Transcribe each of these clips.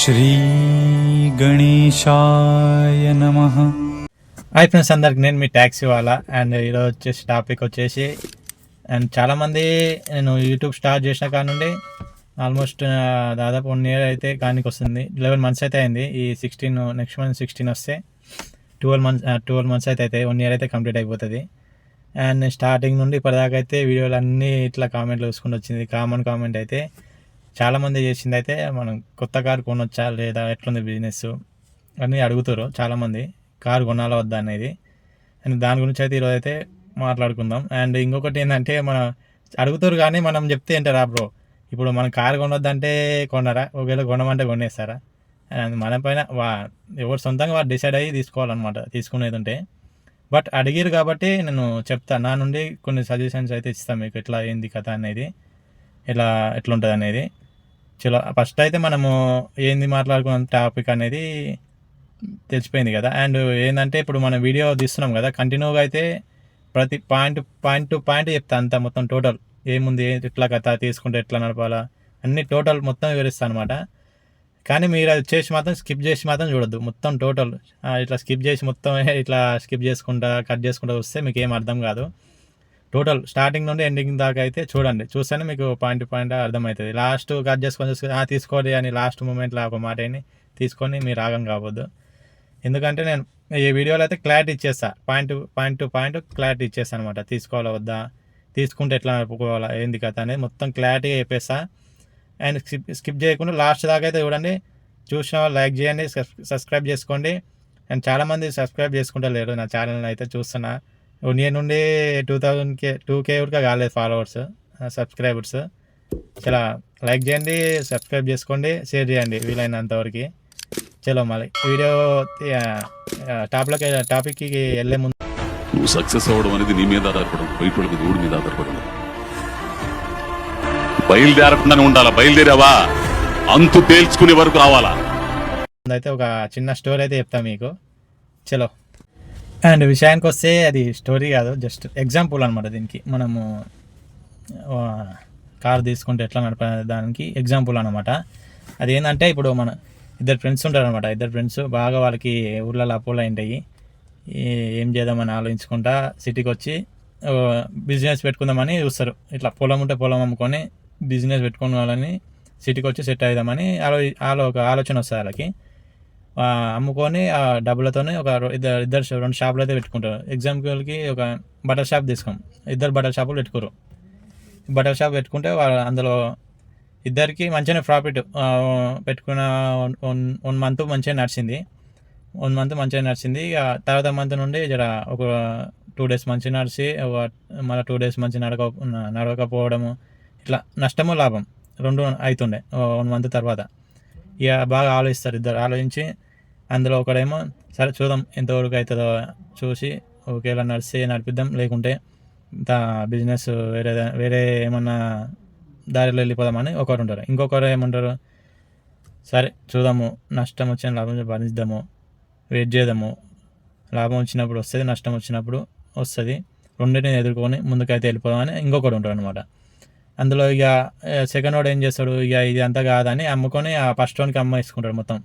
శ్రీగణేశాయ నమ. Hi friends అందరికి నేను మీ ట్యాక్సీ వాళ్ళ అండ్ ఈరోజు వచ్చేసి టాపిక్ వచ్చేసి అండ్ చాలామంది నేను యూట్యూబ్ స్టార్ట్ చేసిన కానుండి ఆల్మోస్ట్ uh, దాదాపు వన్ ఇయర్ అయితే కానికి వస్తుంది. లెవెన్ మంత్స్ అయితే అయింది. ఈ సిక్స్టీన్ నెక్స్ట్ మంత్ సిక్స్టీన్ వస్తే ట్వెల్వ్ మంత్స్ ట్వెల్వ్ మంత్స్ అయితే అయితే వన్ ఇయర్ అయితే కంప్లీట్ అయిపోతుంది. అండ్ స్టార్టింగ్ నుండి ఇప్పటిదాకా అయితే వీడియోలు అన్నీ ఇట్లా కామెంట్లు చూసుకుంటూ వచ్చింది. కామన్ కామెంట్ అయితే చాలామంది చేసింది అయితే మనం కొత్త కారు కొనొచ్చా లేదా ఎట్లుంది బిజినెస్ అని అడుగుతారు చాలామంది. కారు కొనాలా వద్దా అనేది. అండ్ దాని గురించి అయితే ఈరోజు అయితే మాట్లాడుకుందాం. అండ్ ఇంకొకటి ఏంటంటే మన అడుగుతారు కానీ మనం చెప్తే ఏంటారా బ్రో? ఇప్పుడు మనం కారు కొనొద్దంటే కొనరా? ఒకవేళ కొనమంటే కొనేస్తారా? అండ్ మన పైన వా ఎవరు సొంతంగా వాడు డిసైడ్ అయ్యి తీసుకోవాలన్నమాట తీసుకునేది ఉంటే. బట్ అడిగిరు కాబట్టి నేను చెప్తా. నా నుండి కొన్ని సజెషన్స్ అయితే ఇస్తాను మీకు. ఎట్లా ఏంది కథ అనేది. ఎలా ఎట్లుంటుంది అనేది చలో ఫస్ట్ అయితే మనము ఏంది మాట్లాడుకున్న టాపిక్ అనేది తెలిసిపోయింది కదా. అండ్ ఏంటంటే ఇప్పుడు మనం వీడియో తీస్తున్నాం కదా కంటిన్యూగా అయితే ప్రతి పాయింట్ పాయింట్ టు పాయింట్ చెప్తా అంతా మొత్తం టోటల్. ఏముంది ఎట్లా కథ తీసుకుంటే ఎట్లా నడపాలా అన్ని టోటల్ మొత్తం వివరిస్తాను అనమాట కానీ మీరు అది చేసి మాత్రం స్కిప్ చేసి మాత్రం చూడొద్దు. మొత్తం టోటల్. ఇట్లా స్కిప్ చేసి మొత్తం ఇట్లా స్కిప్ చేసుకుంటా కట్ చేసుకుంటా వస్తే మీకు ఏం అర్థం కాదు. టోటల్ స్టార్టింగ్ నుండి ఎండింగ్ దాకా అయితే చూడండి. చూస్తేనే మీకు పాయింట్ పాయింట్ అర్థమవుతుంది. లాస్ట్ కట్ చేసుకొని చూసుకొని తీసుకోవాలి తీసుకోండి అని లాస్ట్ మూమెంట్లో ఒక మాట అని తీసుకొని మీరు రాగం కావద్దు. ఎందుకంటే నేను ఈ వీడియోలో అయితే క్లారిటీ ఇచ్చేస్తా. Point point to point clarity ఇచ్చేస్తాను అనమాట తీసుకోవాలా వద్దా? తీసుకుంటే ఎట్లా నడుపుకోవాలా ఏంది కథ? అనేది మొత్తం క్లారిటీగా చెప్పేస్తా. అండ్ స్కిప్ స్కిప్ చేయకుండా లాస్ట్ దాకా అయితే చూడండి. చూసిన వాళ్ళు లైక్ చేయండి సబ్స్క్రైబ్ చేసుకోండి. అండ్ చాలామంది సబ్స్క్రైబ్ చేసుకుంటా లేరు నా ఛానల్ అయితే చూస్తున్నా. వన్ ఇయర్ నుండి two thousand K two K కూడా కాలేదు ఫాలోవర్స్ సబ్స్క్రైబర్స్ చాలా లైక్ చేయండి సబ్స్క్రైబ్ చేసుకోండి షేర్ చేయండి వీలైనంత వరకు చలో మళ్ళీ వీడియో టాప్లోకి టాపిక్కి వెళ్ళే ముందు నువ్వు సక్సెస్ అవ్వడం అనేది నీ మీద ఆధారపడదు బయట ఊడి మీద ఆధారపడదు బయలుదేరకుండానే ఉండాలా బయలుదేరావా అంతు తేల్చుకునే వరకు రావాలా అయితే ఒక చిన్న స్టోరీ అయితే చెప్తా మీకు చలో అండ్ విషయానికి వస్తే అది స్టోరీ కాదు జస్ట్ ఎగ్జాంపుల్ అనమాట దీనికి. మనము కార్ తీసుకుంటే ఎట్లా నడప దానికి ఎగ్జాంపుల్ అనమాట అది ఏంటంటే ఇప్పుడు మన ఇద్దరు ఫ్రెండ్స్ ఉంటారు అనమాట ఇద్దరు ఫ్రెండ్స్ బాగా వాళ్ళకి ఊర్లలో అప్పులు ఉంటాయి ఏం చేద్దామని ఆలోచించుకుంటా సిటీకి వచ్చి బిజినెస్ పెట్టుకుందామని చూస్తారు. ఇట్లా పొలం ఉంటే పొలం అమ్ముకొని బిజినెస్ పెట్టుకున్న వాళ్ళని సిటీకి వచ్చి సెట్ అవుదామని ఆలో ఆలో ఒక ఆలోచన వస్తుంది వాళ్ళకి. అమ్ముకొని ఆ డబ్బులతోనే ఒక ఇద్దరు ఇద్దరు రెండు షాపులు అయితే పెట్టుకుంటారు ఎగ్జాంపుల్కి ఒక బట్టల షాప్ తీసుకోం ఇద్దరు బట్టల షాపులు పెట్టుకోరు. బట్టల షాప్ పెట్టుకుంటే వాళ్ళు అందులో ఇద్దరికి మంచిగానే ప్రాఫిట్ పెట్టుకున్న వన్ వన్ మంత్ మంచిగా నడిచింది. వన్ మంత్ మంచిగా నడిచింది. ఇక తర్వాత మంత్ నుండి జర ఒక టూ డేస్ మంచిగా నడిచి మళ్ళీ టూ డేస్ మంచి నడక నడవకపోవడము ఇట్లా నష్టము లాభం రెండు అవుతుండే వన్ మంత్ తర్వాత. ఇక బాగా ఆలోచిస్తారు ఇద్దరు. ఆలోచించి అందులో ఒకడేమో సరే చూద్దాం ఎంతవరకు అవుతుందో చూసి ఒకేలా నడిస్తే నడిపిద్దాం. లేకుంటే బిజినెస్ వేరే దా- వేరే ఏమన్నా దారిలో వెళ్ళిపోదామని ఒకరు ఉంటారు. ఇంకొకరు ఏమంటారు సరే చూద్దాము నష్టం వచ్చిన లాభం భరించుదాము వెయిట్ చేద్దాము. లాభం వచ్చినప్పుడు వస్తుంది నష్టం వచ్చినప్పుడు వస్తుంది. రెండింటిని ఎదుర్కొని ముందుకైతే వెళ్ళిపోదామని ఇంకొకడు ఉంటాడు అనమాట అందులో ఇక సెకండ్ వాడు ఏం చేస్తాడు ఇక ఇది అంతా కాదని అమ్ముకొని ఆ ఫస్ట్ వానికి అమ్మ ఇసుకుంటాడు మొత్తం.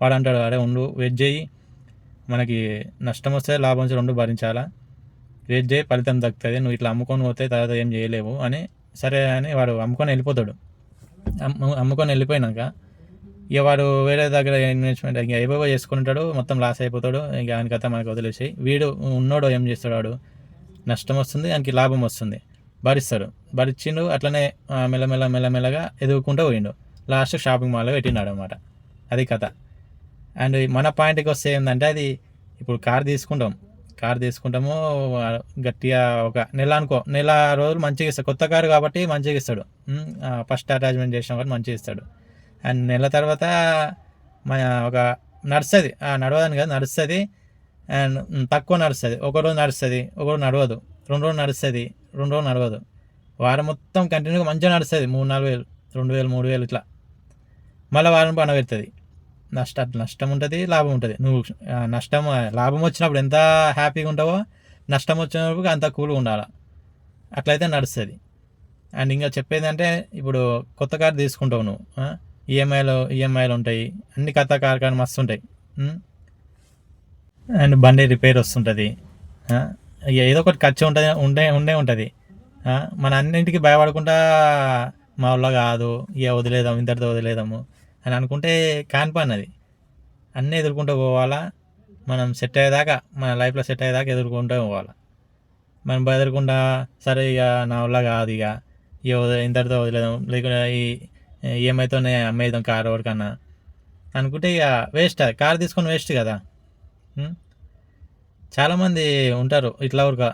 వాడు అంటాడు అరే ఉండు వెయిట్ చేయి. మనకి నష్టం వస్తే లాభం వస్తే రెండు భరించాలా? వెయిట్ చేయి ఫలితం దక్కుతుంది. నువ్వు ఇట్లా అమ్ముకొని పోతే తర్వాత ఏం చేయలేవు అని సరే అని వాడు అమ్ముకొని వెళ్ళిపోతాడు. అమ్ము అమ్ముకొని వెళ్ళిపోయినాక ఇక వాడు వేరే దగ్గర ఇన్వెస్ట్మెంట్ ఇంకా ఏవేవో చేసుకుంటాడు మొత్తం లాస్ అయిపోతాడు. ఇంకా ఆయన కథ మనకు వదిలేసి వీడు ఉన్నాడు ఏం చేస్తాడు వాడు? నష్టం వస్తుంది ఆయనకి లాభం వస్తుంది. భరిస్తాడు. భరించిండు అట్లనే మెల్లమెల్ల మెల్లమెల్లగా ఎదుగుకుంటూ పోయిండు. లాస్ట్ షాపింగ్ మాల్లో పెట్టినాడు అనమాట అది కథ. అండ్ మన పాయింట్కి వస్తే ఏంటంటే అది ఇప్పుడు కార్ తీసుకుంటాం. కార్ తీసుకుంటాము గట్టిగా ఒక నెల అనుకో నెల రోజులు మంచిగా ఇస్తాడు. కొత్త కారు కాబట్టి మంచిగా ఇస్తాడు. ఫస్ట్ అటాచ్మెంట్ చేసిన కాబట్టి మంచిగా ఇస్తాడు. అండ్ నెల తర్వాత మన ఒక నడుస్తుంది. నడవదని కదా నడుస్తుంది. అండ్ తక్కువ నడుస్తుంది. ఒక రోజు నడుస్తుంది ఒక రోజు నడవదు. రెండు రోజులు నడుస్తుంది రెండు రోజులు నడవదు. వారం మొత్తం కంటిన్యూగా మంచిగా నడుస్తుంది. మూడు నాలుగు వేలు రెండు వేలు మూడు వేలు ఇట్లా. మళ్ళీ వారం పని పెడుతుంది. నష్ట నష్టం ఉంటుంది లాభం ఉంటుంది. నువ్వు నష్టం లాభం వచ్చినప్పుడు ఎంత హ్యాపీగా ఉంటావో నష్టం వచ్చినప్పుడు అంత కూల్గా ఉండాలి. అట్లయితే నడుస్తుంది. అండ్ ఇంకా చెప్పేది అంటే ఇప్పుడు కొత్త కార్ తీసుకుంటావు నువ్వు ఈఎంఐలు ఈఎంఐలు ఉంటాయి. అన్ని కథ కార్ఖాన మస్తు ఉంటాయి. అండ్ బండి రిపేర్ వస్తుంటుంది. ఏదో ఒకటి ఖర్చు ఉంటుంది ఉండే ఉండే ఉంటుంది. మన అన్నింటికి భయపడకుండా మా ఊళ్ళో కాదు ఇక వదిలేదాం ఇంతటితో వదిలేదాము. అని అనుకుంటే కాని పని అది. అన్నీ ఎదుర్కొంటూ పోవాలా. మనం సెట్ అయ్యేదాకా మన లైఫ్లో సెట్ అయ్యేదాకా ఎదుర్కొంటూ పోవాలా. మనం బెదరకుండా సరే ఇక నా వల్ల కాదు ఇక ఇక వదిలే- ఇంతటితో వదిలేదాం లేకుంటే ఈ ఈఎంఐతోనే అమ్మేద్దాం కార్ ఎవరికన్నా అనుకుంటే ఇక వేస్ట్ కార్ తీసుకొని వేస్ట్ కదా. చాలామంది ఉంటారు ఇట్లా ఊరుక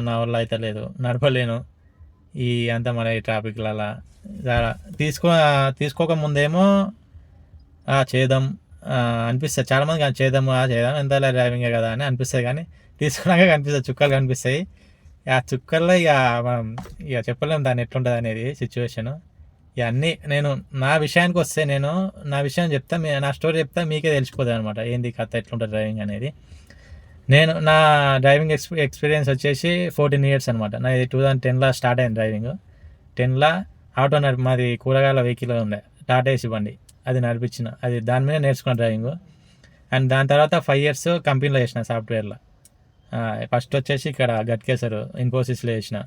నా వల్ల అయితే లేదు నడపలేను ఈ అంతా మన ఈ ట్రాఫిక్లలో తీసుకో తీసుకోక ముందేమో చేద్దాం. అనిపిస్తుంది. చాలామంది కానీ చేద్దాం ఆ, చేద్దాం ఎంత డ్రైవింగే కదా అని అనిపిస్తుంది. కానీ తీసుకున్నాక కనిపిస్తుంది చుక్కలు కనిపిస్తాయి. ఆ చుక్కల్లో ఇక మనం ఇక చెప్పలేము దాన్ని ఎట్లుంటుంది అనేది సిచ్యువేషన్ ఇక అన్నీ నేను నా విషయానికి వస్తే నేను నా విషయం చెప్తా మీ- నా స్టోరీ చెప్తా మీకే తెలిసిపోతుంది అనమాట ఏంది కథ ఎట్లుంటుంది డ్రైవింగ్ అనేది. నేను నా డ్రైవింగ్ ఎక్స్పీ ఎక్స్పీరియన్స్ వచ్చేసి ఫోర్టీన్ ఇయర్స్ అనమాట నాది టూ థౌజండ్ టెన్లో స్టార్ట్ అయింది డ్రైవింగ్. టెన్లో ఆటో నడిపి మాది కూరగాయల వెహికల్ ఉండే. టాటా ఏసీ బండి. అది నడిపించిన. అది దాని మీద నేర్చుకున్న డ్రైవింగ్. అండ్ దాని తర్వాత ఫైవ్ ఇయర్స్ కంపెనీలో చేసిన సాఫ్ట్వేర్లో. ఫస్ట్ వచ్చేసి ఇక్కడ గట్కేసర్ ఇన్ఫోసిస్లో చేసిన.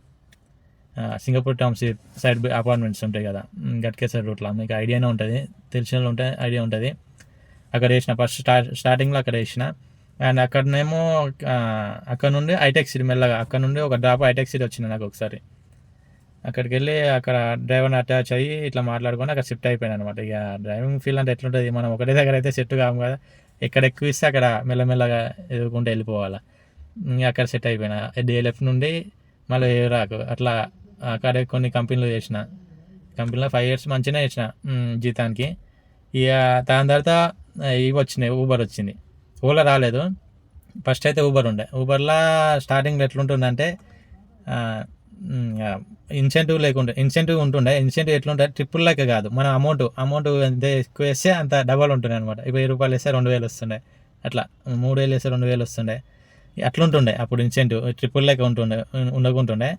Singapore Singapore seat side apartments ఉంటాయి కదా. ఉమ్, గట్కేసర్ రూట్లో. మీకు ఐడియానే ఉంటుంది. తెలిసిన వాళ్ళు ఉంటే ఐడియా ఉంటుంది. అక్కడ వేసిన ఫస్ట్ స్టార్ట్ స్టార్టింగ్లో అక్కడ వేసిన అండ్ అక్కడనేమో అక్కడ నుండి హైటెక్ సిటీ మెల్లగా అక్కడ నుండి ఒక డ్రాప్ హైటెక్ సిటీ వచ్చింది నాకు ఒకసారి. అక్కడికి వెళ్ళి అక్కడ డ్రైవర్ని అటాచ్ అయ్యి ఇట్లా మాట్లాడుకొని అక్కడ షిఫ్ట్ అయిపోయాను అనమాట ఇక డ్రైవింగ్ ఫీల్ అంటే ఎట్లుంటుంది? మనం ఒకటే దగ్గర అయితే సెట్ కాము కదా. ఎక్కడ ఎక్కువ ఇస్తే అక్కడ మెల్లమెల్లగా ఎదుర్కొంటే వెళ్ళిపోవాలా. అక్కడ సెట్ అయిపోయినా. డిఎల్ఎఫ్ నుండి మళ్ళీ రాకు. అట్లా అక్కడ కొన్ని కంపెనీలు చేసిన. కంపెనీలో ఫైవ్ ఇయర్స్ మంచిగా చేసిన జీతానికి. ఇక దాని తర్వాత ఇవి వచ్చినాయి. ఊబర్ వచ్చింది. ఓలా రాలేదు. ఫస్ట్ అయితే ఊబర్ ఉండే. ఊబర్లో స్టార్టింగ్లో ఎట్లుంటుందంటే ఇన్సెంటివ్ లేకుండే ఇన్సెంటివ్ ఉంటుండే. ఇన్సెంటివ్ ఎట్లుంటే ట్రిపుల్ లెక్క కాదు. మన అమౌంట్ అమౌంట్ ఎంత ఎక్కువ వేస్తే అంత డబల్ ఉంటుండే అనమాట వెయ్యి రూపాయలు వేస్తే రెండు వేలు వస్తుండే. అట్లా మూడు వేలు వేస్తే రెండు వేలు వస్తుండే. అట్లుంటుండే అప్పుడు ఇన్సెంటివ్ ట్రిపుల్ లెక్క ఉంటుండే ఉండకుంటుండే.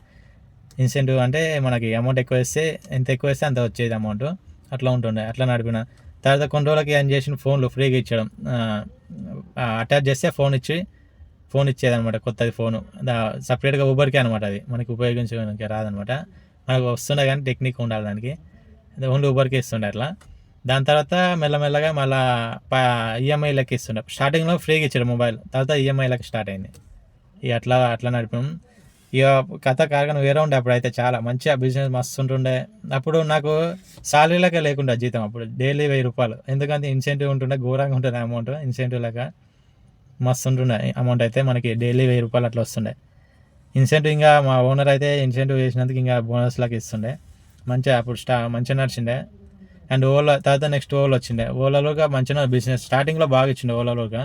ఇన్సెంటివ్ అంటే మనకి అమౌంట్ ఎక్కువ వేస్తే ఎంత ఎక్కువ వేస్తే అంత వచ్చేది అమౌంట్ అట్లా ఉంటుండే అట్లా నడిపిన. తర్వాత కొన్ని రోజులకి ఏం చేసిన ఫోన్లు ఫ్రీగా ఇచ్చడం. అటాచ్ చేస్తే ఫోన్ ఇచ్చి ఫోన్ ఇచ్చేదనమాట కొత్తది ఫోను. సపరేట్గా ఊబర్కే అనమాట అది. మనకి ఉపయోగించడానికి రాదనమాట మనకు వస్తుండే కానీ టెక్నిక్ ఉండాలి దానికి. ఓన్లీ ఊబర్కే ఇస్తుండే అట్లా. దాని తర్వాత మెల్లమెల్లగా మళ్ళా ఈఎంఐ లెక్క ఇస్తుండే. స్టార్టింగ్లో ఫ్రీగా ఇచ్చాడు మొబైల్ తర్వాత ఈఎంఐలకి స్టార్ట్ అయింది. ఇక అట్లా అట్లా నడిపాం ఇక కథ కారణం వేరే ఉండే అప్పుడు అయితే చాలా. మంచిగా బిజినెస్ మస్తు ఉంటుండే. అప్పుడు నాకు సాలరీ లెక్క లేకుండా జీతం అప్పుడు. డైలీ వెయ్యి రూపాయలు. ఎందుకంటే ఇన్సెంటివ్ ఉంటుండే ఘోరంగా ఉంటుండే అమౌంట్ ఇన్సెంటివ్ లెక్క. మస్తు ఉంటుండే అమౌంట్ అయితే మనకి డైలీ వెయ్యి రూపాయలు అట్లా వస్తుండే. ఇన్సెంటివ్ ఇంకా మా ఓనర్ అయితే ఇన్సెంటివ్ చేసినందుకు ఇంకా బోనస్ లాగా ఇస్తుండే. మంచిగా అప్పుడు స్టా మంచిగా నడిచిండే. అండ్ ఓలా తర్వాత నెక్స్ట్ ఓలా వచ్చిండే. ఓలాలోగా మంచిగా బిజినెస్ స్టార్టింగ్లో బాగా ఇచ్చిండే ఓలాలోగా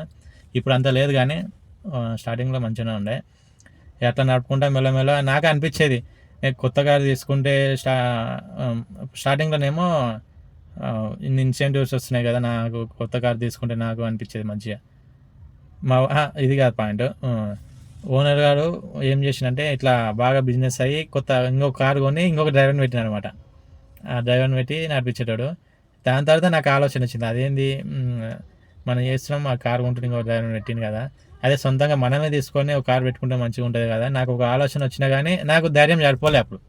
ఇప్పుడు అంత లేదు కానీ స్టార్టింగ్లో మంచిగా ఉండే. ఎట్లా నడుపుకుంటా మెల్లమెల్ల నాకు అనిపించేది. నేను కొత్త కారు తీసుకుంటే స్టా స్టార్టింగ్లోనేమో ఇన్ని ఇన్సెంటివ్స్ వస్తున్నాయి కదా నాకు కొత్త కారు తీసుకుంటే నాకు అనిపించేది మంచిగా. మా ఇది కాదు పాయింట్ ఓనర్ గారు ఏం చేసిందంటే ఇట్లా బాగా బిజినెస్ అయ్యి కొత్త ఇంకొక కారు కొని ఇంకొక డ్రైవర్ని పెట్టిన అనమాట ఆ డ్రైవర్ని పెట్టి నడిపించేటాడు. దాని తర్వాత నాకు ఆలోచన వచ్చింది. అదేంది? మనం చేస్తున్నాం ఆ కారు కొంటుంది ఇంకొక డ్రైవర్ని పెట్టింది కదా. అదే సొంతంగా మనమే తీసుకొని ఒక కారు పెట్టుకుంటే మంచిగా ఉంటుంది కదా. నాకు ఒక ఆలోచన వచ్చినా కానీ నాకు ధైర్యం సరిపోలే అప్పుడు.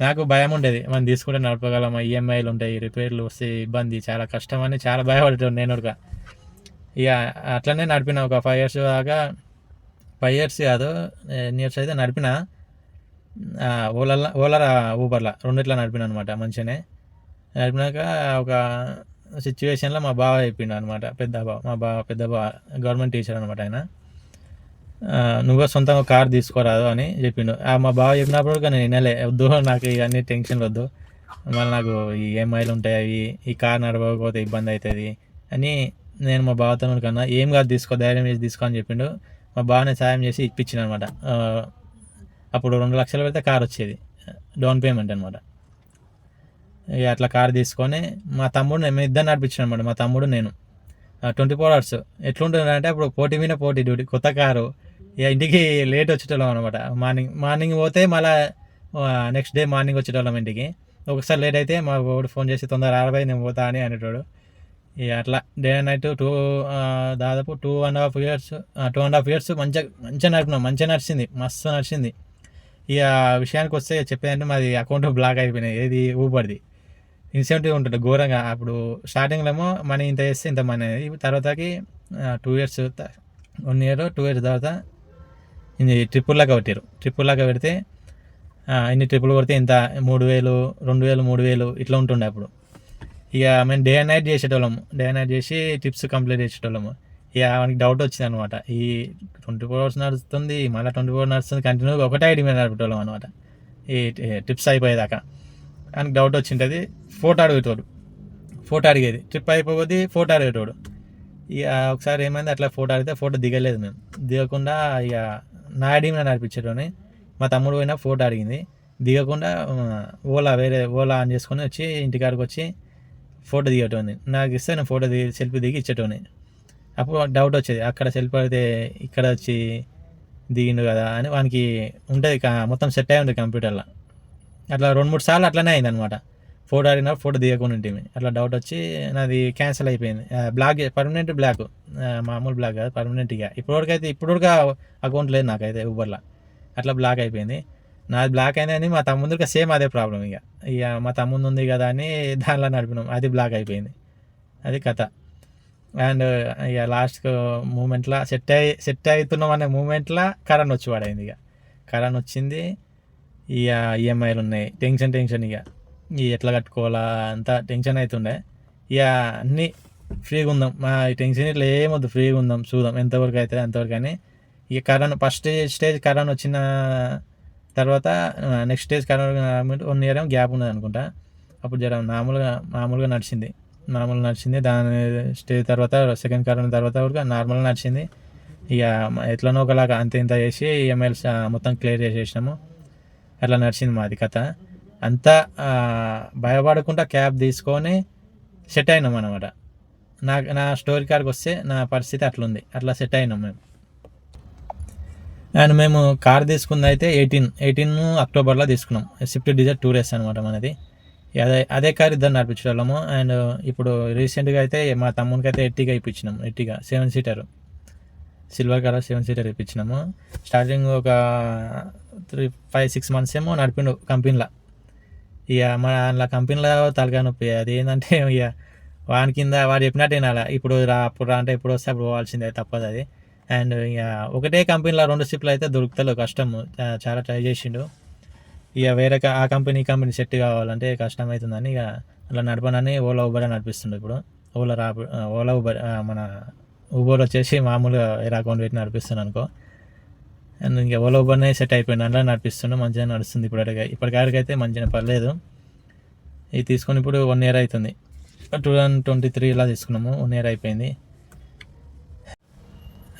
నాకు భయం ఉండేది. మనం తీసుకుంటే నడపగలం ఈఎంఐలు ఉంటాయి రిపేర్లు వస్తే ఇబ్బంది చాలా కష్టం అని చాలా భయపడేటాడు నేను ఒక ఇక అట్లనే నడిపిన. ఒక ఫైవ్ ఇయర్స్ దాకా ఫైవ్ ఇయర్స్ కాదు ఎన్ని ఇయర్స్ అయితే నడిపిన ఓలర్లా ఓలర్ ఊబర్లా రెండిట్లా నడిపిన అనమాట మంచిగానే. నడిపినాక ఒక సిచ్యువేషన్లో మా బావ అయిపోయిండు అనమాట పెద్ద బావ మా బావ పెద్ద బావ గవర్నమెంట్ టీచర్ అనమాట ఆయన. నువ్వు సొంతంగా కార్ తీసుకోరాదు అని చెప్పిండు. ఆ మా బావ చెప్పినప్పుడు కానీ నేను వినలే. వద్దు నాకు ఇవన్నీ టెన్షన్లు వద్దు. మళ్ళీ నాకు ఈ ఈఎంఐలు ఉంటాయి అవి ఈ కార్ నడవకపోతే ఇబ్బంది అవుతుంది అని నేను మా బావతో కన్నా ఏం కాదు తీసుకో ధైర్యం చేసి తీసుకో అని చెప్పిండు. మా బావనే సాయం చేసి ఇప్పించిన అనమాట అప్పుడు రెండు లక్షలు పెడితే కార్ వచ్చేది. డౌన్ పేమెంట్ అనమాట ఇక అట్లా కార్ తీసుకొని మా తమ్ముడు మేము ఇద్దరు నడిపించిన అనమాట మా తమ్ముడు నేను. Twenty four hours. ఎట్లుంటుందంటే అప్పుడు పోటీ మీద పోటీ డ్యూటీ కొత్త కారు. ఇక ఇంటికి లేట్ వచ్చేటోళ్ళం అనమాట మార్నింగ్ మార్నింగ్ పోతే మళ్ళీ నెక్స్ట్ డే మార్నింగ్ వచ్చేటోళ్ళం ఇంటికి. ఒకసారి లేట్ అయితే మా వాడు ఫోన్ చేసి తొందర ఆరబై నేను పోతా అని అనేటోడు. అట్లా. డే అండ్ నైట్ టూ దాదాపు two and half years two and half years మంచిగా మంచిగా నడిపినాం. మంచిగా నడిచింది. మస్తు నడిచింది. ఇక విషయానికి వస్తే చెప్పేదంటే మాది అకౌంట్ బ్లాక్ అయిపోయినాయి. ఏది ఊపడిది. ఇన్సెంటివ్ ఉంటుంది ఘోరంగా. అప్పుడు స్టార్టింగ్లో ఏమో మనీ ఇంత చేస్తే ఇంత మనీ అనేది. తర్వాతకి two years one year two years తర్వాత ఇది ట్రిపుల్ లాగా పెట్టారు ట్రిపుల్ లాగా పెడితే ఇన్ని ట్రిపుల్ కొడితే ఇంత మూడు వేలు రెండు వేలు మూడు వేలు ఇట్లా ఉంటుండే అప్పుడు. ఇక మేము డే అండ్ నైట్ చేసేటోళ్ళము డే అండ్ నైట్ చేసి టిప్స్ కంప్లీట్ చేసేటోళ్ళము. ఇక మనకి డౌట్ వచ్చింది అనమాట ఈ ట్వంటీ ఫోర్ అవర్స్ నడుస్తుంది మళ్ళీ ట్వంటీ ఫోర్ నడుస్తుంది కంటిన్యూగా ఒకటే ఐడి మీద నడిపేటోళ్ళం అనమాట ఈ టిప్స్ అయిపోయేదాకా. ఆయనకి డౌట్ వచ్చింటుంది ఫోటో అడిగేటోడు ఫోటో అడిగేది. ట్రిప్ అయిపోతే ఫోటో అడిగేటోడు ఇక ఒకసారి ఏమైంది అట్లా ఫోటో అడిగితే ఫోటో దిగలేదు మేము. దిగకుండా ఇక నా ఐడి మీద నడిపించేటోని మా తమ్ముడు పోయినా ఫోటో అడిగింది. దిగకుండా ఓలా వేరే ఓలా ఆన్ చేసుకొని వచ్చి ఇంటికాడికి వచ్చి ఫోటో దిగేటోని. నాకు ఇస్తే నేను ఫోటో దిగి సెల్ఫీ దిగి ఇచ్చేటోని. అప్పుడు డౌట్ వచ్చేది అక్కడ సెల్ఫీ పడితే ఇక్కడ వచ్చి దిగిండు కదా అని వానికి ఉంటుంది కా- మొత్తం సెట్ అయి ఉంది కంప్యూటర్లో. అట్లా రెండు మూడు సార్లు అట్లనే అయింది అనమాట ఫోటో అడిగినా ఫోటో దిగకుండా ఉంటుంది అట్లా డౌట్ వచ్చి నాది క్యాన్సిల్ అయిపోయింది. Block permanent block. మామూలు బ్లాక్ కాదు పర్మనెంట్ ఇక. ఇప్పటివరకైతే ఇప్పటివరకు అకౌంట్ లేదు నాకైతే ఊబర్లో అట్లా బ్లాక్ అయిపోయింది. నాది బ్లాక్ అయిందని మా తమ్ముడికి సేమ్ అదే ప్రాబ్లం ఇక. ఇక మా తమ్ముందు ఉంది కదా అని దానిలో నడిపినాం. అది బ్లాక్ అయిపోయింది. అది కథ. అండ్ ఇక లాస్ట్ మూమెంట్లో సెట్ అయి సెట్ అవుతున్నాం అనే మూమెంట్లో కరెంట్ వచ్చి పడైంది ఇక. కరెంట్ వచ్చింది. ఇక ఈఎంఐలు ఉన్నాయి. టెన్షన్ టెన్షన్ ఇక. ఇక ఎట్లా కట్టుకోవాలా అంతా టెన్షన్ అవుతుండే ఇక అన్నీ ఫ్రీగా ఉందాం. మా ఈ టెన్షన్ ఇట్లా ఏమొద్దు ఫ్రీగా ఉందాం చూద్దాం. ఎంతవరకు అవుతుంది అంతవరకు అని. ఇక కరోనా ఫస్ట్ స్టేజ్ కరోనా వచ్చిన తర్వాత next stage corona one year ఏమో గ్యాప్ ఉన్నది అనుకుంటా. అప్పుడు జర మామూలుగా మామూలుగా నడిచింది. మామూలుగా నడిచింది. దాని స్టేజ్ తర్వాత సెకండ్ కరోనా తర్వాత వరకు నార్మల్గా నడిచింది. ఇక ఎట్లనో ఒకలాగా అంత ఇంత చేసి ఈఎంఐల్స్ మొత్తం క్లియర్ చేసేసినాము. అట్లా నడిచింది మాది కథ. అంతా భయపడకుండా క్యాబ్ తీసుకొని సెట్ అయినాం అనమాట నా నా స్టోరీ కార్డ్కి వస్తే నా పరిస్థితి అట్లుంది. అట్లా సెట్ అయినాం మేము. అండ్ మేము కార్ తీసుకుంది అయితే ఎయిటీన్ ఎయిటీన్ అక్టోబర్లో తీసుకున్నాం. స్విఫ్ట్ డిజైర్ టూరేస్ అనమాట మనది. అదే అదే కార్ ఇద్దరు నడిపించగలము అండ్ ఇప్పుడు రీసెంట్గా అయితే మా తమ్మునికి అయితే ఎట్టిగా ఇప్పించినాం. ఎట్టిగా? Seven seater. Silver colour seven seater ఇప్పించినాము. Starting ఒక త్రీ ఫైవ్ సిక్స్ మంత్స్ ఏమో నడిపిండు కంపెనీలో. ఇక మన అలా కంపెనీలో తలకాయ నొప్పి. అది ఏంటంటే ఇక వాని కింద వాడు చెప్పినట్టు వినాలి. ఇప్పుడు రా అప్పుడు రా అంటే ఇప్పుడు వస్తే అప్పుడు పోవాల్సిందే తప్పదు అది. అండ్ ఇక ఒకటే కంపెనీలో రెండు షిప్లు అయితే దొరుకుతలేవు కష్టం. చాలా ట్రై చేసిండు. ఇక వేరే ఆ కంపెనీ కంపెనీ సెట్ కావాలంటే కష్టం అవుతుందని ఇక అలా నడపనని ఓలా ఊబర్ నడిపిస్తుండే ఇప్పుడు. ఓలా రా ఓలా ఊబర్ మన ఊబర్ వచ్చేసి మామూలుగా వేరే అకౌంట్ పెట్టి నడిపిస్తున్నాను అనుకో. అండ్ ఇంకా ఓలా ఊబర్నే సెట్ అయిపోయింది అందులో నడిపిస్తుండే మంచిగా నడుస్తుంది ఇప్పుడు ఇప్పటికాడికి అయితే మంచిగా పర్లేదు. ఇది తీసుకొని ఇప్పుడు వన్ ఇయర్ అవుతుంది టూ థౌజండ్ ట్వంటీ త్రీ ఇలా తీసుకున్నాము వన్ ఇయర్ అయిపోయింది.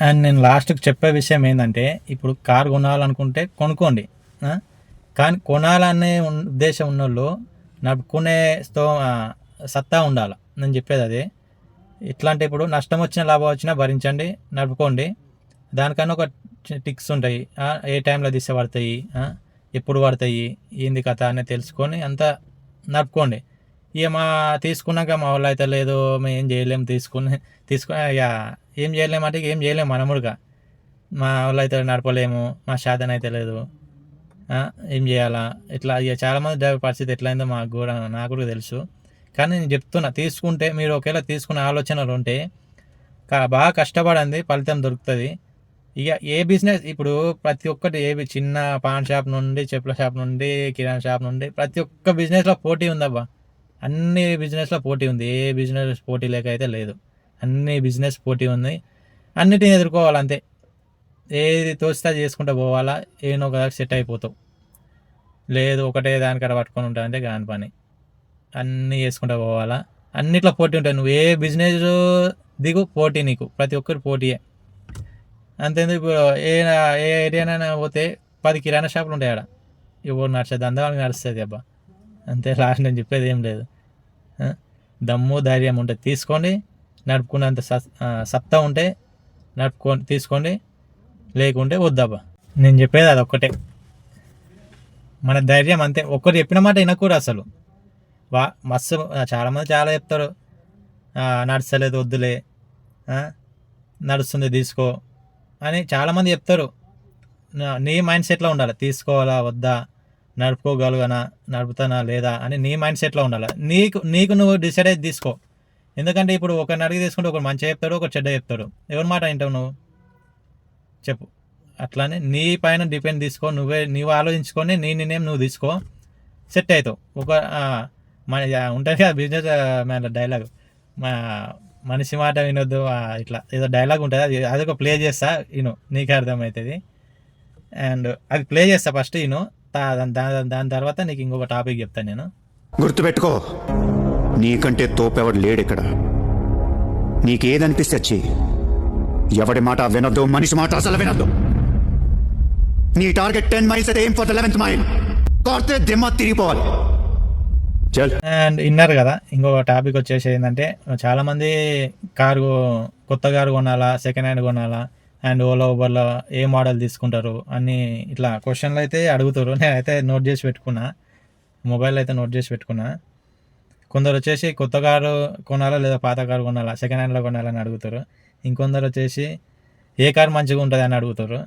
అండ్ నేను లాస్ట్కి చెప్పే విషయం ఏంటంటే ఇప్పుడు కార్ కొనాలనుకుంటే కొనుక్కోండి. కానీ కొనాలనే ఉన్- ఉద్దేశం ఉన్నోళ్ళు నడుపుకునే స్తో సత్తా ఉండాలి. నేను చెప్పేది అదే. ఇట్లాంటి అంటే ఇప్పుడు నష్టం వచ్చిన లాభం వచ్చినా భరించండి నడుపుకోండి. దానికన్నా ఒక టిక్స్ ఉంటాయి. ఏ టైంలో దిశ పడతాయి ఎప్పుడు పడతాయి ఏంది కథ అనేది తెలుసుకొని అంతా నడుపుకోండి. ఇక మా తీసుకున్నాక మా వాళ్ళు అయితే లేదు మేము ఏం చేయలేము తీసుకుని తీసుకుని ఇక ఏం చేయలేము అంటే ఏం చేయలేము మనముడుగా మా వాళ్ళు అయితే నడపలేము మా శాతం అయితే లేదు. ఏం చేయాలా? ఇట్లా ఇక చాలామంది డ్రైవర్ పరిస్థితి ఎట్లయిందో మాకు కూడా నాకు కూడా తెలుసు. కానీ నేను చెప్తున్నా తీసుకుంటే మీరు ఒకవేళ తీసుకునే ఆలోచనలు ఉంటే కా- బాగా కష్టపడండి ఫలితం దొరుకుతుంది. ఇక ఏ బిజినెస్ ఇప్పుడు ప్రతి ఒక్కటి ఏ చిన్న పాన్ షాప్ నుండి చెప్పుల షాప్ నుండి కిరాణా షాప్ నుండి ప్రతి ఒక్క బిజినెస్లో పోటీ ఉందబ్బా. అన్ని బిజినెస్లో పోటీ ఉంది. ఏ బిజినెస్ పోటీ లేక అయితే లేదు. అన్ని బిజినెస్ పోటీ ఉంది. అన్నిటిని ఎదుర్కోవాలి అంతే. ఏది తోచితే అది చేసుకుంటూ పోవాలా? ఏనో ఒక సెట్ అయిపోతావు లేదు ఒకటే దానికడ పట్టుకొని ఉంటా అంటే కాని పని. అన్నీ చేసుకుంటూ పోవాలా? అన్నిట్లో పోటీ ఉంటాయి. నువ్వు ఏ బిజినెస్ దిగు పోటీ నీకు. ప్రతి ఒక్కరు పోటీయే. అంతేందుకు ఇప్పుడు ఏ ఏ ఏరియానైనా పోతే పది కిరాణా షాపులు ఉంటాయి ఆడ. ఎవరు నడిచేది అందరికి నడుస్తుంది అబ్బా. అంతే లాస్ట్ నేను చెప్పేది ఏం లేదు. దమ్ము ధైర్యం ఉంటే తీసుకోండి. నడుపుకున్నంత సత్- సత్తా ఉంటే నడుపుకొని తీసుకోండి. లేకుంటే వద్దబ్బా. నేను చెప్పేది అది ఒక్కటే. మన ధైర్యం అంతే. ఒక్కరు చెప్పిన మాట వినకూడదు అసలు. వా మస్తు చాలామంది చాలా చెప్తారు. "ఆ, నడచలేదు వద్దులే. నడుస్తుంది తీసుకో అని చాలామంది చెప్తారు. నీ మైండ్ సెట్లో ఉండాలి. తీసుకోవాలా వద్దా? నడుపుకోగలగనా నడుపుతానా లేదా అని నీ మైండ్ సెట్లో ఉండాలి. నీకు నీకు నువ్వు డిసైడ్ అయితే తీసుకో. ఎందుకంటే ఇప్పుడు ఒకరిని అడిగి తీసుకుంటే ఒకరు మంచిగా చెప్తాడు ఒకరు చెడ్డ చెప్తాడు. ఎవరి మాట వింటావు నువ్వు? చెప్పు. అట్లానే నీ పైన డిపెండ్ తీసుకో నువ్వే నువ్వు ఆలోచించుకొని నీ నిర్ణయం నువ్వు తీసుకో. సెట్ అవుతావు. ఒక మన ఆ, ఉంటుంది కదా బిజినెస్ మ్యాన్ డైలాగ్ మా మనిషి మాట వినొద్దు ఇట్లా. ఏదో డైలాగ్ ఉంటుంది అది ఒక ప్లే చేస్తా విను నీకు అర్థమవుతుంది. అండ్ అది ప్లే చేస్తా ఫస్ట్ విను దాని తర్వాత నీకు ఇంకొక టాపిక్ చెప్తాను నేను. గుర్తుపెట్టుకో నీకంటే తోపెవడు లేడిక్కడ నీకేదనిపిస్తే వచ్చి ఎవడి మాట వినొద్దు మనిషి మాట అసలు వినొద్దు. నీ టార్గెట్ టెన్ మైల్స్ అయితే ఏం ఫర్ లెవెన్త్ మైల్ కొడితే దిమ్మ తిరిగిపోవాలి. చల్. అండ్ ఇన్నారు కదా ఇంకొక టాపిక్ వచ్చేసి ఏంటంటే చాలామంది కారు కొత్త కారు కొనాలా సెకండ్ హ్యాండ్ కొనాలా అండ్ ఓలా ఊబర్లో ఏ మోడల్ తీసుకుంటారు అని ఇట్లా క్వశ్చన్లు అయితే అడుగుతారు. నేనైతే నోట్ చేసి పెట్టుకున్నా. మొబైల్ అయితే నోట్ చేసి పెట్టుకున్నా. కొందరు వచ్చేసి కొత్త కారు కొనాలా లేదా పాత కారు కొనాలా సెకండ్ హ్యాండ్లో కొనాలని అడుగుతారు. ఇంకొందరు వచ్చేసి ఏ కారు మంచిగా ఉంటుంది అని అడుగుతారు.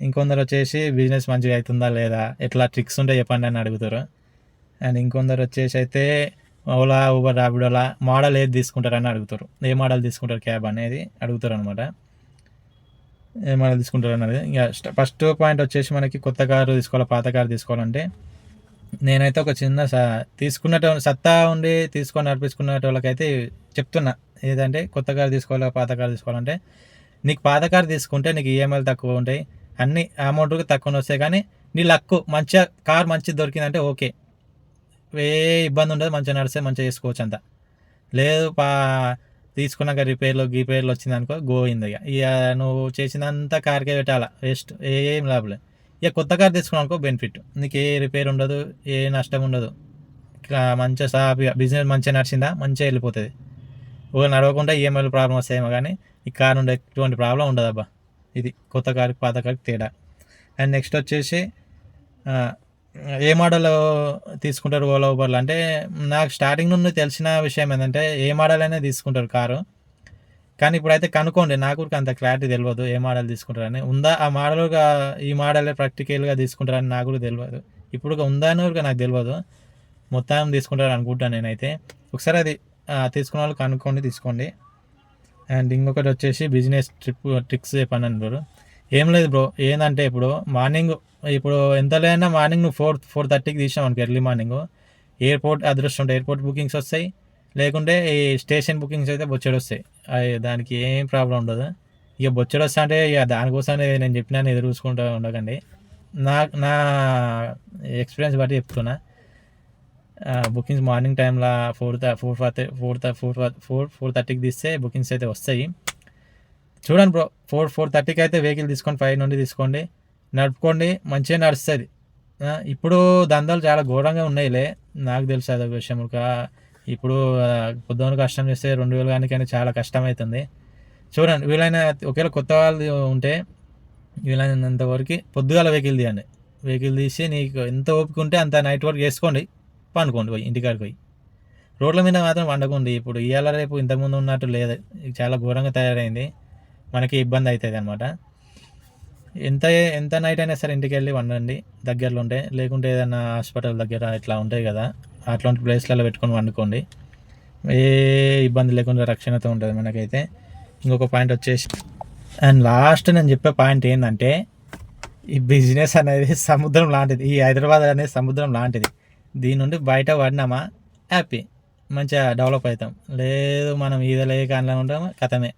ఇంకొందరు వచ్చేసి బిజినెస్ మంచిగా అవుతుందా లేదా ఎట్లా ట్రిక్స్ ఉంటే చెప్పండి అని అడుగుతారు. అండ్ ఇంకొందరు వచ్చేసి అయితే ఓలా ఊబర్ రాబిడోలా మోడల్ ఏది తీసుకుంటారని అడుగుతారు. ఏ మోడల్ తీసుకుంటారు క్యాబ్ అనేది అడుగుతారు అనమాట ఏమైనా తీసుకుంటారు అన్నది ఇంకా ఫస్ట్ పాయింట్ వచ్చేసి మనకి కొత్త కారు తీసుకోవాలి పాత కారు తీసుకోవాలంటే నేనైతే ఒక చిన్న స తీసుకున్నట్టు సత్తా ఉండి తీసుకొని నడిపించుకున్నట్టు వాళ్ళకైతే చెప్తున్నా. ఏదంటే కొత్త కారు తీసుకోవాలి పాత కారు తీసుకోవాలంటే నీకు పాత కారు తీసుకుంటే నీకు ఈఎంఐలు తక్కువ ఉంటాయి. అన్ని అమౌంట్కి తక్కువ వస్తాయి కానీ నీ లక్కు మంచిగా కార్ మంచిది దొరికిందంటే ఓకే. ఏ ఇబ్బంది ఉండదు మంచిగా నడిస్తే మంచిగా చేసుకోవచ్చు అంత లేదు పా తీసుకున్నాక రిపేర్లు గీపేర్లు వచ్చింది అనుకో గోయింది ఇక. ఇక నువ్వు చేసినంత కార్కే పెట్టాలా? వేస్ట్ ఏం లాభలే ఇక కొత్త కార్ తీసుకున్నావు అనుకో బెనిఫిట్ నీకు ఏ రిపేర్ ఉండదు ఏ నష్టం ఉండదు. మంచిగా సాఫీగా బిజినెస్ మంచిగా నడిచిందా? మంచిగా వెళ్ళిపోతుంది. ఒక నడవకుండా ఈఎంఐలు ప్రాబ్లం వస్తాయేమో కానీ ఈ కార్ ఉండే ఎటువంటి ప్రాబ్లం ఉండదు అబ్బా ఇది కొత్త కార్కి పాత కార్కి తేడా. అండ్ నెక్స్ట్ వచ్చేసి ఏ మోడల్ తీసుకుంటారు ఓలా ఊబర్లో అంటే నాకు స్టార్టింగ్ నుండి తెలిసిన విషయం ఏంటంటే ఏ మోడల్ అనేది తీసుకుంటారు కారు. కానీ ఇప్పుడైతే కనుక్కోండి నాకు కూడా అంత క్లారిటీ తెలియదు ఏ మోడల్ తీసుకుంటారని. ఉందా? ఆ మోడల్గా ఈ మోడలే ప్రాక్టికల్గా తీసుకుంటారని నాకు కూడా తెలియదు ఇప్పుడు ఉందా అని కూడా నాకు తెలియదు మొత్తం తీసుకుంటారు అనుకుంటాను నేనైతే. ఒకసారి అది తీసుకున్న వాళ్ళు కనుక్కోండి తీసుకోండి. అండ్ ఇంకొకటి వచ్చేసి బిజినెస్ ట్రిప్ ట్రిక్స్ చెప్పాను అంటారు ఏం లేదు బ్రో ఏంటంటే ఇప్పుడు మార్నింగ్ ఇప్పుడు ఎంత లేదన్నా మార్నింగ్ నువ్వు ఫోర్ ఫోర్ థర్టీకి తీసాం అనుకో ఎర్లీ మార్నింగ్ ఎయిర్పోర్ట్ అదృష్టం ఉంటాయి ఎయిర్పోర్ట్ బుకింగ్స్ వస్తాయి. లేకుంటే ఈ స్టేషన్ బుకింగ్స్ అయితే బొచ్చెడు వస్తాయి. అవి దానికి ఏం ప్రాబ్లం ఉండదు. ఇక బొచ్చెడు వస్తా అంటే ఇక దానికోసం నేను చెప్పినా ఎదురు చూసుకుంటూ ఉండకండి. నా నా ఎక్స్పీరియన్స్ బట్టి చెప్తున్నా. బుకింగ్స్ మార్నింగ్ టైంలో four four four four four four థర్టీకి తీస్తే బుకింగ్స్ అయితే వస్తాయి. చూడండి బ్రో ఫోర్ ఫోర్ థర్టీకి అయితే వెహికల్ తీసుకోండి ఫైవ్ నుండి తీసుకోండి. నడుపుకోండి మంచిగా నడుస్తుంది. ఇప్పుడు దందాలు చాలా ఘోరంగా ఉన్నాయిలే. నాకు తెలుసు అదొక విషయం. ఒక ఇప్పుడు పొద్దున్న కష్టం చేస్తే రెండు వేలు కానీ చాలా కష్టం అవుతుంది చూడండి వీలైన ఒకవేళ కొత్త వాళ్ళు ఉంటే వీలైనంత వరకు పొద్దుగాల వెహికల్ తీయండి. వెహికల్ తీసి నీకు ఎంత ఓపిక ఉంటే అంత నైట్ వరకు వేసుకోండి పండుకోండి పోయి ఇంటికాడికి పోయి. రోడ్ల మీద మాత్రం వండకండి. ఇప్పుడు ఇవాళ రేపు ఇంతకుముందు ఉన్నట్టు లేదు. చాలా ఘోరంగా తయారైంది. మనకి ఇబ్బంది అవుతుంది అనమాట ఎంత ఎంత నైట్ అయినా సరే ఇంటికి వెళ్ళి వండండి దగ్గరలో ఉంటే. లేకుంటే ఏదైనా హాస్పిటల్ దగ్గర ఇట్లా ఉంటాయి కదా అట్లాంటి ప్లేస్లలో పెట్టుకొని వండుకోండి. ఏ ఇబ్బంది లేకుండా రక్షణతో ఉంటుంది మనకైతే. ఇంకొక పాయింట్ వచ్చేసి అండ్ లాస్ట్ నేను చెప్పే పాయింట్ ఏంటంటే ఈ బిజినెస్ అనేది సముద్రం లాంటిది. ఈ హైదరాబాద్ అనేది సముద్రం లాంటిది. దీని నుండి బయట పడినామా హ్యాపీ. మంచిగా డెవలప్ అవుతాం. లేదు మనం ఈదలే కానలో ఉంటామో కథమే.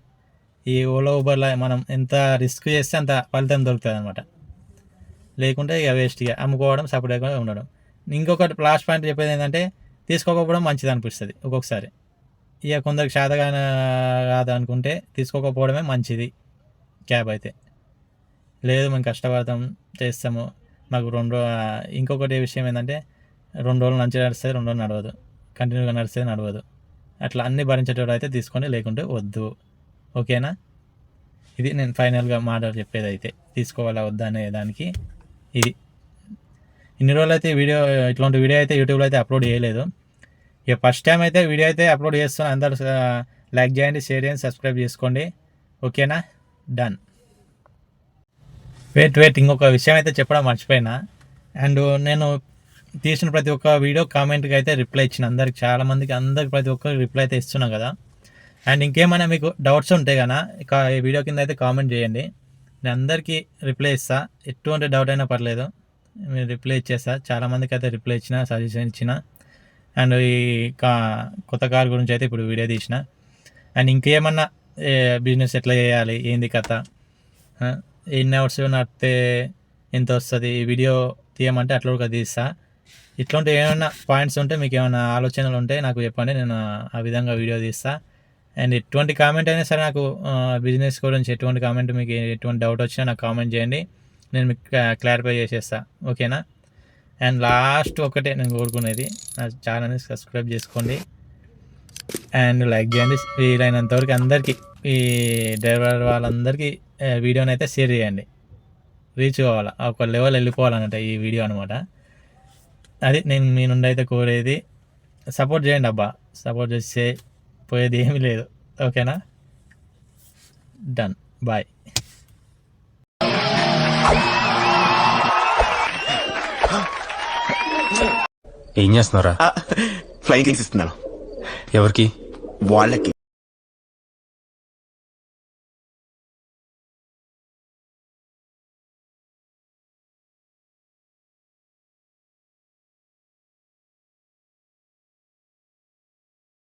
ఈ ఓలా ఊబర్లో మనం ఎంత రిస్క్ చేస్తే అంత ఫలితం దొరుకుతుంది అనమాట లేకుంటే ఇక వేస్ట్ ఇక అమ్ముకోవడం సపరేట్గా ఉండడం. ఇంకొకటి లాస్ట్ పాయింట్ చెప్పేది ఏంటంటే తీసుకోకపోవడం మంచిది అనిపిస్తుంది ఒక్కొక్కసారి. ఇక కొందరికి శాతగా కాదు అనుకుంటే తీసుకోకపోవడమే మంచిది క్యాబ్ అయితే. లేదు మేము కష్టపడతాం చేస్తాము. మాకు రెండు ఇంకొకటి విషయం ఏంటంటే రెండు రోజులు మంచిగా నడుస్తుంది రెండు రోజులు నడవదు. కంటిన్యూగా నడిస్తే నడవదు. అట్లా అన్ని భరించేటోడు అయితే తీసుకొని లేకుంటే వద్దు. ఓకేనా? ఇది నేను ఫైనల్గా మాట చెప్పేది అయితే తీసుకోవాలా వద్దా అనే దానికి. ఇది. ఇన్ని రోజులు అయితే వీడియో ఇట్లాంటి వీడియో అయితే యూట్యూబ్లో అయితే అప్లోడ్ చేయలేదు. ఇక ఫస్ట్ టైం అయితే వీడియో అయితే అప్లోడ్ చేస్తాను అందరు లైక్ చేయండి షేర్ చేయండి సబ్స్క్రైబ్ చేసుకోండి. ఓకేనా? డన్. Wait wait. ఇంకొక విషయం అయితే చెప్పడం మర్చిపోయినా. అండ్ నేను తీసిన ప్రతి ఒక్క వీడియో కామెంట్కి అయితే రిప్లై ఇచ్చిన. అందరికి చాలా మందికి అందరికి ప్రతి ఒక్కరికి రిప్లై అయితే ఇస్తున్నాను కదా. అండ్ ఇంకేమైనా మీకు డౌట్స్ ఉంటే కదా ఈ వీడియో కింద అయితే కామెంట్ చేయండి. నేను అందరికీ రిప్లై ఇస్తా. ఎటువంటి డౌట్ అయినా పర్లేదు. మీరు రిప్లై ఇచ్చేస్తా. చాలా మందికి అయితే రిప్లై ఇచ్చిన సజెషన్ ఇచ్చిన. అండ్ ఈ కా కొత్త కార్ గురించి అయితే ఇప్పుడు వీడియో తీసిన. అండ్ ఇంకేమన్నా బిజినెస్ ఎట్లా చేయాలి? ఏంది కథ? ఎన్ని అవర్స్ నడితే ఎంత వస్తుంది? ఈ వీడియో తీయమంటే అట్లా కూడా తీస్తా. ఇట్లాంటి ఏమైనా పాయింట్స్ ఉంటే మీకు ఏమైనా ఆలోచనలు ఉంటే నాకు చెప్పండి. నేను ఆ విధంగా వీడియో తీస్తాను అండ్ ఎటువంటి కామెంట్ అయినా సరే నాకు బిజినెస్ గురించి ఎటువంటి కామెంట్ మీకు ఎటువంటి డౌట్ వచ్చినా నాకు కామెంట్ చేయండి. నేను మీకు క్లారిఫై చేసేస్తా. ఓకేనా అండ్ లాస్ట్ ఒకటే నేను కోరుకునేది నా ఛానల్ని సబ్స్క్రైబ్ చేసుకోండి. అండ్ లైక్ చేయండి. వీలైనంత వరకు అందరికీ ఈ డ్రైవర్ వాళ్ళందరికీ వీడియోని అయితే షేర్ చేయండి. రీచ్ కావాలా? ఒక లెవెల్ వెళ్ళిపోవాలన్నమాట ఈ వీడియో అనమాట అది నేను మీ నుండి అయితే కోరేది. సపోర్ట్ చేయండి అబ్బా. సపోర్ట్ చేస్తే పోయేది ఏమీ లేదు. ఓకేనా? డన్ బాయ్ ఏం చేస్తున్నారా ఫ్లైయింగ్ కింగ్స్ ఇస్తున్నాను. ఎవరికి? వాళ్ళకి.